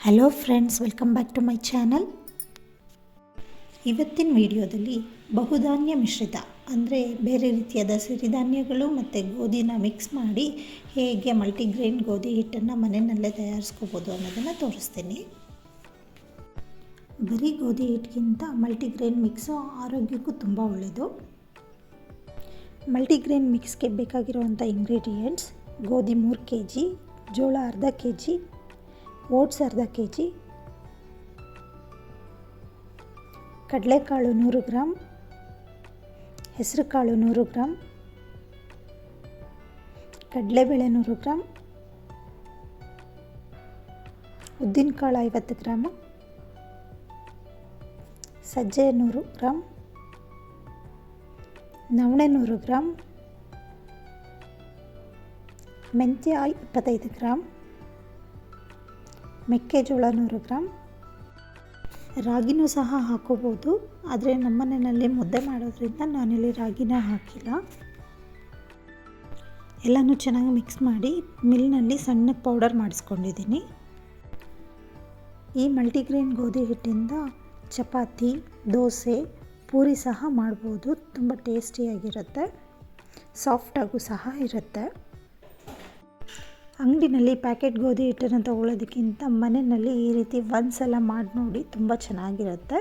Hello friends welcome back to my channel ಇವತ್ತಿನ ವಿಡಿಯೋದಲ್ಲಿ ಬಹುಧಾನ್ಯ ಮಿಶ್ರಿತ, ಅಂದರೆ ಬೇರೆ ರೀತಿಯಾದ ಸಿರಿಧಾನ್ಯಗಳು ಮತ್ತು ಗೋಧಿನ ಮಿಕ್ಸ್ ಮಾಡಿ ಹೇಗೆ ಮಲ್ಟಿಗ್ರೇನ್ ಗೋಧಿ ಹಿಟ್ಟನ್ನು ಮನೆಯಲ್ಲೇ ತಯಾರಿಸ್ಕೋಬೋದು ಅನ್ನೋದನ್ನು ತೋರಿಸ್ತೀನಿ. ಬರೀ ಗೋಧಿ ಹಿಟ್ಟಿಗಿಂತ ಮಲ್ಟಿಗ್ರೇನ್ ಮಿಕ್ಸು ಆರೋಗ್ಯಕ್ಕೂ ತುಂಬ ಒಳ್ಳೆಯದು ಮಲ್ಟಿಗ್ರೇನ್ ಮಿಕ್ಸ್ಗೆ ಬೇಕಾಗಿರುವಂಥ ಇಂಗ್ರೀಡಿಯೆಂಟ್ಸ್ ಗೋಧಿ ಮೂರು ಕೆ ಜಿ ಜೋಳ ಅರ್ಧ ಕೆ ಜಿ ಓಟ್ಸ್ ಅರ್ಧ ಕೆ ಜಿ ಕಡಲೆಕಾಳು ನೂರು ಗ್ರಾಮ್ ಹೆಸರುಕಾಳು ನೂರು ಗ್ರಾಮ್ ಕಡಲೆಬೇಳೆ ನೂರು ಗ್ರಾಮ್ ಉದ್ದಿನಕಾಳು ಐವತ್ತು ಗ್ರಾಮು ಸಜ್ಜೆ ನೂರು ಗ್ರಾಮ್ ನವಣೆ ನೂರು ಗ್ರಾಮ್ ಮೆಂತ್ಯ ಇಪ್ಪತ್ತೈದು ಗ್ರಾಮ್ ಮೆಕ್ಕೆಜೋಳ ನೂರು ಗ್ರಾಮ್ ರಾಗಿನೂ ಸಹ ಹಾಕೋಬೋದು, ಆದರೆ ನಮ್ಮನೆಯಲ್ಲಿ ಮುದ್ದೆ ಮಾಡೋದ್ರಿಂದ ನಾನಿಲ್ಲಿ ರಾಗಿನ ಹಾಕಿಲ್ಲ. ಎಲ್ಲನೂ ಚೆನ್ನಾಗಿ ಮಿಕ್ಸ್ ಮಾಡಿ ಮಿಲ್ನಲ್ಲಿ ಸಣ್ಣ ಪೌಡರ್ ಮಾಡಿಸ್ಕೊಂಡಿದ್ದೀನಿ. ಈ ಮಲ್ಟಿಗ್ರೇನ್ ಗೋಧಿ ಹಿಟ್ಟಿಂದ ಚಪಾತಿ, ದೋಸೆ, ಪೂರಿ ಸಹ ಮಾಡ್ಬೋದು, ತುಂಬ ಟೇಸ್ಟಿಯಾಗಿರುತ್ತೆ ಸಾಫ್ಟಾಗೂ ಸಹ ಇರುತ್ತೆ. ಅಂಗಡಿನಲ್ಲಿ ಪ್ಯಾಕೆಟ್ ಗೋಧಿ ಹಿಟ್ಟನ್ನು ತೊಗೊಳ್ಳೋದಕ್ಕಿಂತ ಮನೆಯಲ್ಲಿ ಈ ರೀತಿ ಒಂದು ಸಲ ಮಾಡಿ ನೋಡಿ ತುಂಬ ಚೆನ್ನಾಗಿರುತ್ತೆ.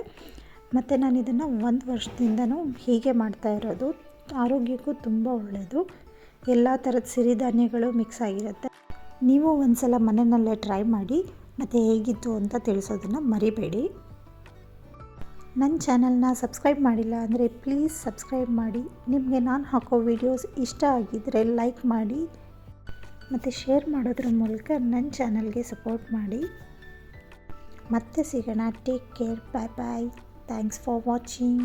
ಮತ್ತು ನಾನು ಇದನ್ನು ಒಂದು ವರ್ಷದಿಂದನೂ ಹೀಗೆ ಮಾಡ್ತಾ ಇರೋದು. ಆರೋಗ್ಯಕ್ಕೂ ತುಂಬ ಒಳ್ಳೆಯದು ಎಲ್ಲ ಥರದ ಸಿರಿಧಾನ್ಯಗಳು ಮಿಕ್ಸ್ ಆಗಿರುತ್ತೆ. ನೀವು ಒಂದು ಸಲ ಮನೆಯಲ್ಲೇ ಟ್ರೈ ಮಾಡಿ, ಮತ್ತು ಹೇಗಿತ್ತು ಅಂತ ತಿಳಿಸೋದನ್ನು ಮರಿಬೇಡಿ. ನನ್ನ ಚಾನಲ್ನ ಸಬ್ಸ್ಕ್ರೈಬ್ ಮಾಡಿಲ್ಲ ಅಂದರೆ ಪ್ಲೀಸ್ ಸಬ್ಸ್ಕ್ರೈಬ್ ಮಾಡಿ. ನಿಮಗೆ ನಾನು ಹಾಕೋ ವೀಡಿಯೋಸ್ ಇಷ್ಟ ಆಗಿದ್ದರೆ ಲೈಕ್ ಮಾಡಿ. ಮತ್ತು ಶೇರ್ ಮಾಡೋದ್ರ ಮೂಲಕ ನನ್ನ ಚಾನಲ್ಗೆ ಸಪೋರ್ಟ್ ಮಾಡಿ. ಮತ್ತೆ ಸಿಗೋಣ. Take care bye bye thanks for watching